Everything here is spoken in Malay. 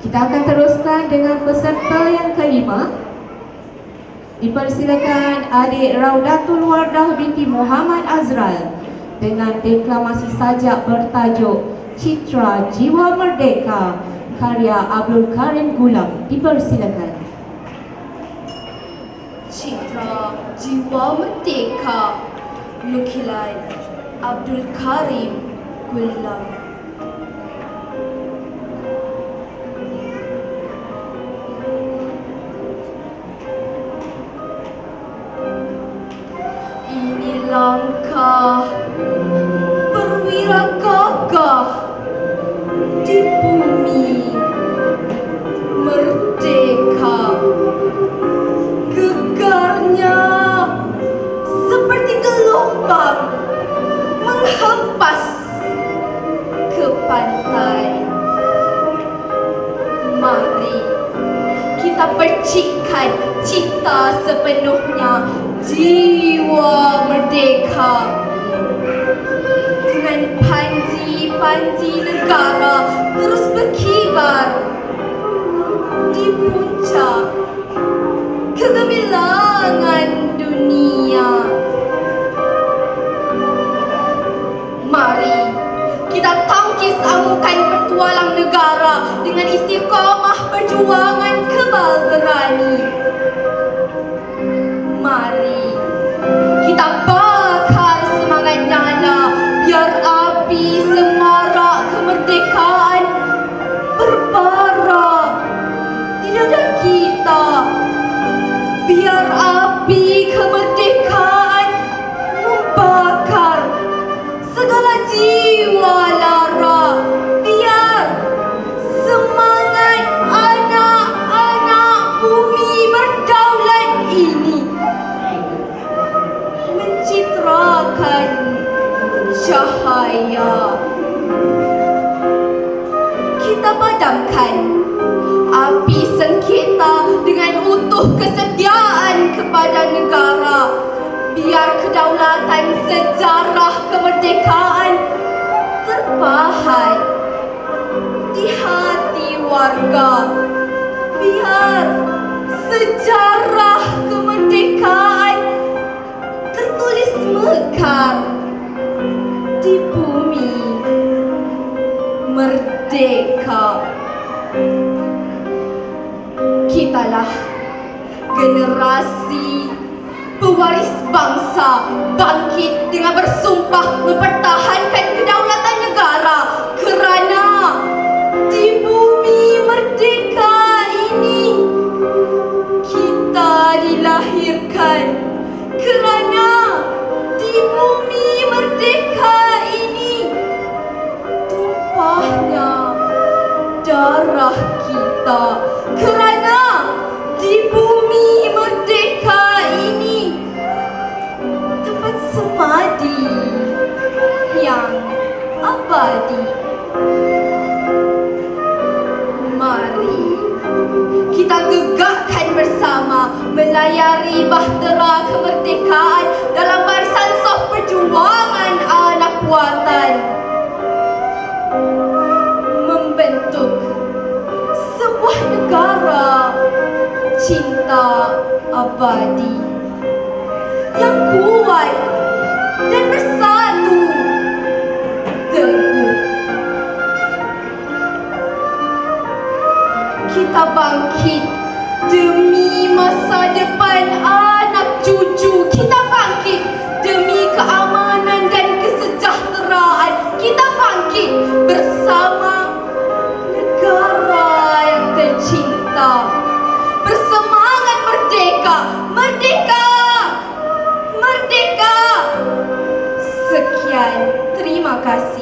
Kita akan teruskan dengan peserta yang kelima. Dipersilakan adik Raudatul Wardah binti Muhammad Azral dengan deklamasi sajak bertajuk Citra Jiwa Merdeka karya Abdul Karim Gulam. Dipersilakan. Citra Jiwa Merdeka Nukilan Abdul Karim Gulam Langkah perwira gagah di bumi merdeka gegarnya seperti gelombang menghempas ke pantai. Mari kita percikkan cita sepenuhnya jiwa merdeka. Dengan panji-panji negara terus berkibar di puncak. Kegemilangan cahaya. Kita padamkan api sengketa dengan utuh kesetiaan kepada negara. Biar kedaulatan sejarah kemerdekaan terpahat di hati warga. Biar sejarah kemerdekaan tertulis mekar di bumi merdeka. Kitalah generasi pewaris bangsa bangkit dengan bersumpah kita kerana di bumi merdeka ini tempat semadi yang abadi. Mari kita gegakkan bersama melayari bahtera kemerdekaan abadi yang kuat пока